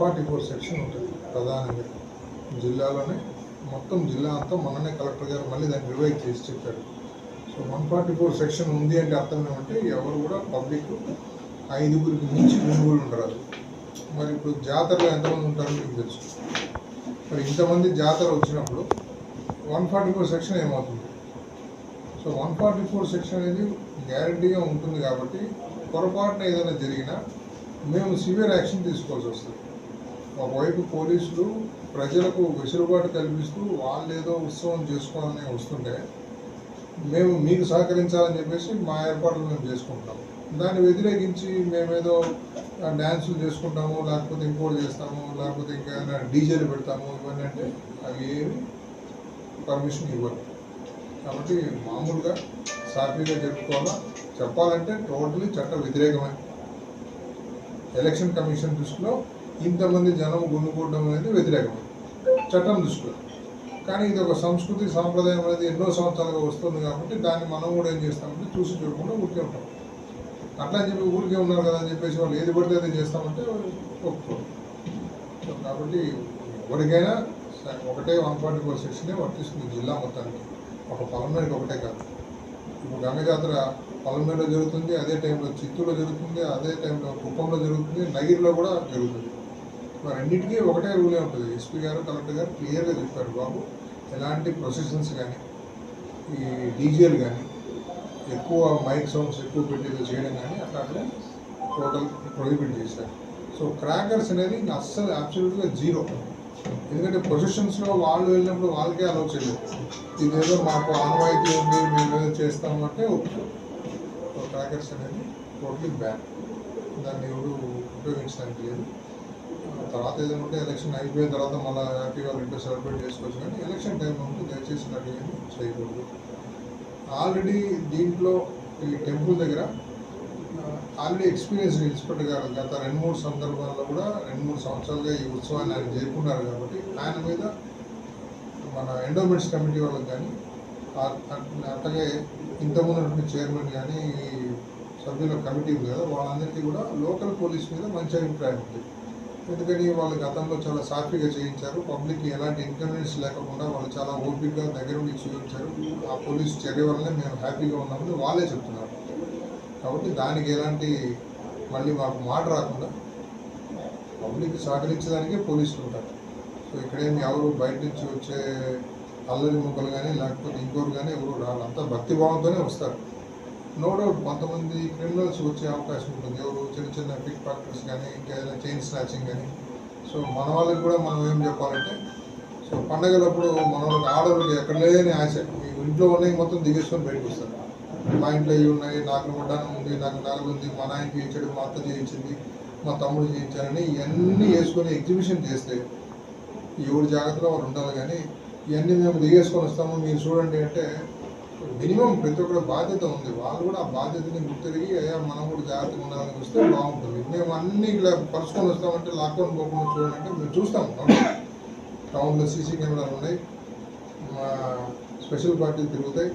Forty four section ఉంటుంది ప్రధానంగా జిల్లాలోనే. మొత్తం జిల్లా అంతా మొన్ననే కలెక్టర్ గారు మళ్ళీ దాన్ని రివైజ్ చేసి చెప్పారు. So one forty four section ఉంది అంటే అర్థం ఏమంటే ఎవరు కూడా పబ్లిక్ ఐదుగురికి మించి కొనుగోలు ఉండరాదు. మరి ఇప్పుడు జాతరలో ఎంతమంది ఉంటారో మీకు తెలుసు. మరి ఇంతమంది జాతర వచ్చినప్పుడు వన్ ఫార్టీ ఫోర్ సెక్షన్ ఏమవుతుంది? So one forty four section అనేది గ్యారంటీగా ఉంటుంది కాబట్టి పొరపాటున ఏదైనా జరిగినా మేము సివియర్ యాక్షన్ తీసుకోవాల్సి వస్తుంది. ఒకవైపు పోలీసులు ప్రజలకు వెసులుబాటు కల్పిస్తూ వాళ్ళు ఏదో ఉత్సవం చేసుకోవాలని వస్తుంటే మేము మీకు సహకరించాలని చెప్పేసి మా ఏర్పాట్లు మేము చేసుకుంటాం. దాన్ని వ్యతిరేకించి మేమేదో డ్యాన్సులు చేసుకుంటాము లేకపోతే ఇంకోటి చేస్తాము లేకపోతే ఇంకా డీజేలు పెడతాము ఇవన్నీ అంటే అవి ఏమి పర్మిషన్ ఇవ్వరు. కాబట్టి మామూలుగా సాఫీగా జరుపుకోవాలా? చెప్పాలంటే టోటలీ చట్ట వ్యతిరేకమే. ఎలక్షన్ కమిషన్ దృష్టిలో ఇంతమంది జనం గుమికూడడం అనేది వ్యతిరేకం. చట్టం దృష్టిలో. కానీ ఇది ఒక సంస్కృతి సాంప్రదాయం అనేది ఎన్నో సంవత్సరాలుగా వస్తుంది కాబట్టి దాన్ని మనం కూడా ఏం చేస్తామంటే చూసి చూడకుండా ఊరికే ఉంటాం. అట్లా అని చెప్పి ఊరికే ఉన్నారు కదా అని చెప్పేసి వాళ్ళు ఏది పడితే అది చేస్తామంటే ఒప్పుకోరు. కాబట్టి ఎవరికైనా ఒకటే వన్ ఫార్టీ ఫోర్ సెక్షనే వర్తిస్తుంది జిల్లా మొత్తానికి. ఒక పలమేరుకి ఒకటే కాదు. ఇప్పుడు గంగ జాతర పలమేరులో జరుగుతుంది అదే టైంలో చిత్తూరులో జరుగుతుంది అదే టైంలో కుప్పంలో జరుగుతుంది నగిరిలో కూడా జరుగుతుంది. వారన్నిటికీ ఒకటే రూలే ఉంటుంది. ఎస్పీ గారు కలెక్టర్ గారు క్లియర్గా చెప్పారు బాబు. ఎలాంటి ప్రొసెషన్స్ కానీ ఈ డీజేలు కానీ ఎక్కువ మైక్ సౌండ్స్ ఎక్కువ పెట్టేది చేయడం కానీ అట్లా టోటల్ ప్రొహిబిట్ చేశారు. సో క్రాకర్స్ అనేది ఇంకా అస్సలు అబ్సల్యూట్గా జీరో. ఎందుకంటే ప్రొసెషన్స్లో వాళ్ళు వెళ్ళినప్పుడు వాళ్ళకే అలౌ చేయలేదు. ఇదేదో మాకు ఆనవాయితీ ఉంది మేము ఏదో చేస్తామంటే ఓకే. క్రాకర్స్ అనేది టోటలీ బ్యాన్. దాన్ని ఎవరు ఉపయోగించడానికి లేదు. తర్వాత ఏదైనా ఉంటే ఎలక్షన్ అయిపోయిన తర్వాత మళ్ళీ హ్యాపీగా రిటర్న్ సెలబ్రేట్ చేసుకోవచ్చు కానీ ఎలక్షన్ టైం ఉంటే దయచేసి నాకు చేయకూడదు. ఆల్రెడీ దీంట్లో ఈ టెంపుల్ దగ్గర ఆల్రెడీ ఎక్స్పీరియన్స్ ఇన్స్పెక్టర్ గారు గత రెండు మూడు సందర్భాల్లో కూడా రెండు మూడు సంవత్సరాలుగా ఈ ఉత్సవాన్ని ఆయన జరుపుకున్నారు కాబట్టి ఆయన మీద మన ఎండోమెంట్స్ కమిటీ వాళ్ళకి కానీ అట్- అట్లాగే ఇంతకుముందు చైర్మన్ కానీ ఈ సభ్యుల కమిటీ ఉంది కదా వాళ్ళందరికీ కూడా లోకల్ పోలీస్ మీద మంచి అభిప్రాయం ఉంది. ఎందుకని వాళ్ళు గతంలో చాలా సాఫీగా చేయించారు. పబ్లిక్కి ఎలాంటి ఇన్కన్వీనియన్స్ లేకుండా వాళ్ళు చాలా ఓపికగా దగ్గర ఉండి చూపించారు ఆ పోలీస్ చర్య వల్లనే మేము హ్యాపీగా ఉన్నామని వాళ్ళే చెప్తున్నారు. కాబట్టి దానికి ఎలాంటి మళ్ళీ మాకు మాట రాకుండా పబ్లిక్ సహకరించడానికే పోలీసులు ఉంటారు. సో ఇక్కడేమి ఎవరు బయట నుంచి వచ్చే అల్లరి ముక్కలు కానీ లేకపోతే ఇంకోరు కానీ ఎవరు రారు. అంతా భక్తిభావంతోనే వస్తారు. నో డౌట్ కొంతమంది క్రిమినల్స్ వచ్చే అవకాశం ఉంటుంది. ఎవరు చిన్న చిన్న పిక్ పాకెట్స్ కానీ ఇంకేదైనా చైన్ స్నాచింగ్ కానీ సో మన వాళ్ళకి కూడా మనం ఏం చెప్పాలంటే సో పండగలప్పుడు మన వాళ్ళకి ఆడవాళ్ళకి ఎక్కడ లేని ఆశ. మీ ఇంట్లో ఉన్నాయి మొత్తం దిగేసుకొని బయటకు వస్తారు. మా ఇంట్లో ఇవి ఉన్నాయి నాకు వడ్డానం ఉంది నాకు నాలుగు ఉంది మా నాయన చేయించాడు మా అత్త చేయించింది మా తమ్ముడు చేయించారని ఇవన్నీ వేసుకొని ఎగ్జిబిషన్ చేస్తే ఎవరి జాగ్రత్తలో వాళ్ళు ఉండాలి కానీ ఇవన్నీ మేము దిగేసుకొని వస్తాము. మీరు చూడండి అంటే మినిమం ప్రతి ఒక్కరు బాధ్యత ఉంది. వాళ్ళు కూడా ఆ బాధ్యతని గుర్తిరిగి అయ్యా మనం కూడా జాగ్రత్తగా ఉండాలని వస్తే బాగుంటుంది. మేము అన్ని ఇలా పరుచుకొని వస్తామంటే లాక్డౌన్ పోకుండా చూడాలంటే మేము చూస్తాం. టౌన్లో సీసీ కెమెరాలు ఉన్నాయి. మా స్పెషల్ పార్టీలు తిరుగుతాయి.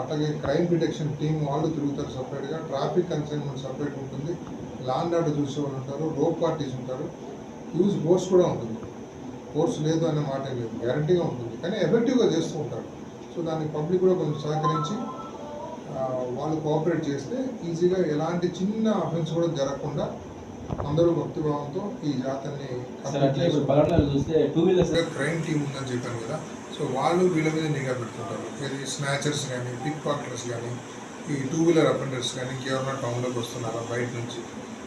అట్లాగే క్రైమ్ డిటెక్షన్ టీం వాళ్ళు తిరుగుతారు సపరేట్గా. ట్రాఫిక్ కన్సైన్మెంట్ సపరేట్ ఉంటుంది. లాండ్ ఆర్డర్ చూసే వాళ్ళు ఉంటారు. రోడ్ పార్టీస్ ఉంటారు. యూజ్ ఫోర్స్ కూడా ఉంటుంది. ఫోర్స్ లేదు అనే మాట లేదు. గ్యారంటీగా ఉంటుంది. కానీ ఎఫెక్టివ్గా చేస్తూ ఉంటారు. సో దానికి పబ్లిక్ కూడా కొంచెం సహకరించి వాళ్ళు కోఆపరేట్ చేస్తే ఈజీగా ఎలాంటి చిన్న అఫెన్స్ కూడా జరగకుండా అందరూ భక్తిభావంతో ఈ జాతరని క్రైమ్ టీం ఉందని చెప్పాను కదా. సో వాళ్ళు వీళ్ళ మీద నిఘా పెడుతుంటారు. ఇది స్నాచర్స్ కానీ పిక్ పాకెటర్స్ కానీ ఈ టూ వీలర్ అఫెండర్స్ కానీ ఇంకెవరైనా టౌన్లోకి వస్తున్నారా బయట నుంచి?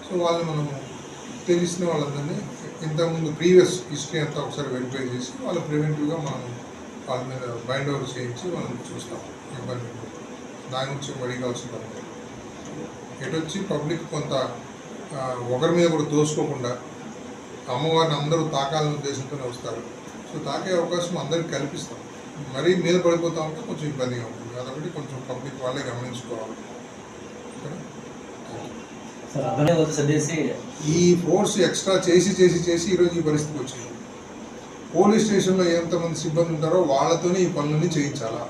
సో వాళ్ళు మనము తెలిసిన వాళ్ళందరినీ ఇంతకుముందు ప్రీవియస్ హిస్టరీ అంతా ఒకసారి వెరిఫై చేసి వాళ్ళు ప్రివెంటివ్గా మనం వాళ్ళ మీద బైండ్ ఓవర్ చేయించి వాళ్ళని చూస్తాం. ఇబ్బంది. దాని కావాల్సిన పని. లేదు. ఎటు వచ్చి పబ్లిక్ కొంత ఒకరి మీద కూడా దోసుకోకుండా అమ్మవారిని అందరూ తాకాలనే ఉద్దేశంతోనే వస్తారు. సో తాకే అవకాశం అందరికి కల్పిస్తాం. మరీ మీద పడిపోతా ఉంటే కొంచెం ఇబ్బందిగా ఉంటుంది. కాబట్టి కొంచెం పబ్లిక్ వాళ్ళే గమనించుకోవాలి. ఈ ఫోర్స్ ఎక్స్ట్రా చేసి చేసి చేసి ఈరోజు ఈ పరిస్థితికి వచ్చింది పోలీస్ స్టేషన్లో ఎంతమంది సిబ్బంది ఉంటారో వాళ్ళతోనే ఈ పనులన్నీ చేయించాలా?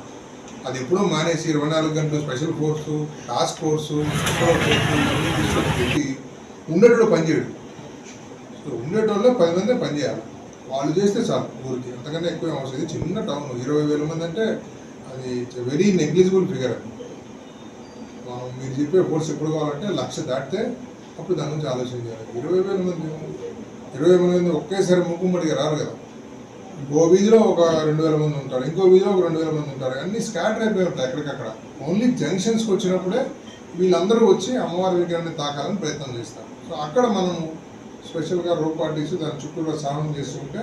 అది ఎప్పుడో మానేసి ఇరవై నాలుగు గంటలు స్పెషల్ ఫోర్సు టాస్క్ ఫోర్సు పెట్టి ఉండేటోడు పనిచేయడు ఉండేటోళ్ళు ఉండేటోళ్ళే పది మంది పని చేయాలి. వాళ్ళు చేస్తే చాలు ఊరికి. అంతకన్నా ఎక్కువ ఏం అవసరం ఇది చిన్న టౌన్. ఇరవై వేల మంది అంటే అది వెరీ నెగ్లిజిబుల్ ఫిగర్ మనం మీరు చెప్పే ఫోర్స్ ఎప్పుడు కావాలంటే లక్ష దాటితే అప్పుడు దాని గురించి ఆలోచన చేయాలి. ఇరవై వేల మంది ఇరవై వేల మంది ఒకేసారి ముక్కుమ్మడిగా రారు కదా. ఓ వీధిలో ఒక రెండు వేల మంది ఉంటారు ఇంకో వీధిలో ఒక రెండు వేల మంది ఉంటారు. అన్ని స్కాటర్ అయిపోయి ఉంటాయి ఎక్కడికక్కడ. ఓన్లీ జంక్షన్స్కి వచ్చినప్పుడే వీళ్ళందరూ వచ్చి అమ్మవారి విగ్రహాన్ని తాకాలని ప్రయత్నం చేస్తారు. సో అక్కడ మనం స్పెషల్గా రోడ్ పార్టీస్ దాని చుట్టూరా స్నానం చేస్తుంటే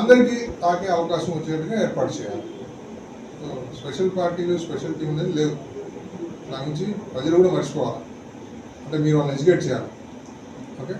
అందరికీ తాకే అవకాశం వచ్చేట్టుగా ఏర్పాటు చేయాలి. సో స్పెషల్ పార్టీలు స్పెషల్ టీం అనేది లేవు. దాని నుంచి ప్రజలు కూడా మర్చిపోవాలి. అంటే మీరు వాళ్ళని ఎడ్యుకేట్ చేయాలి. ఓకే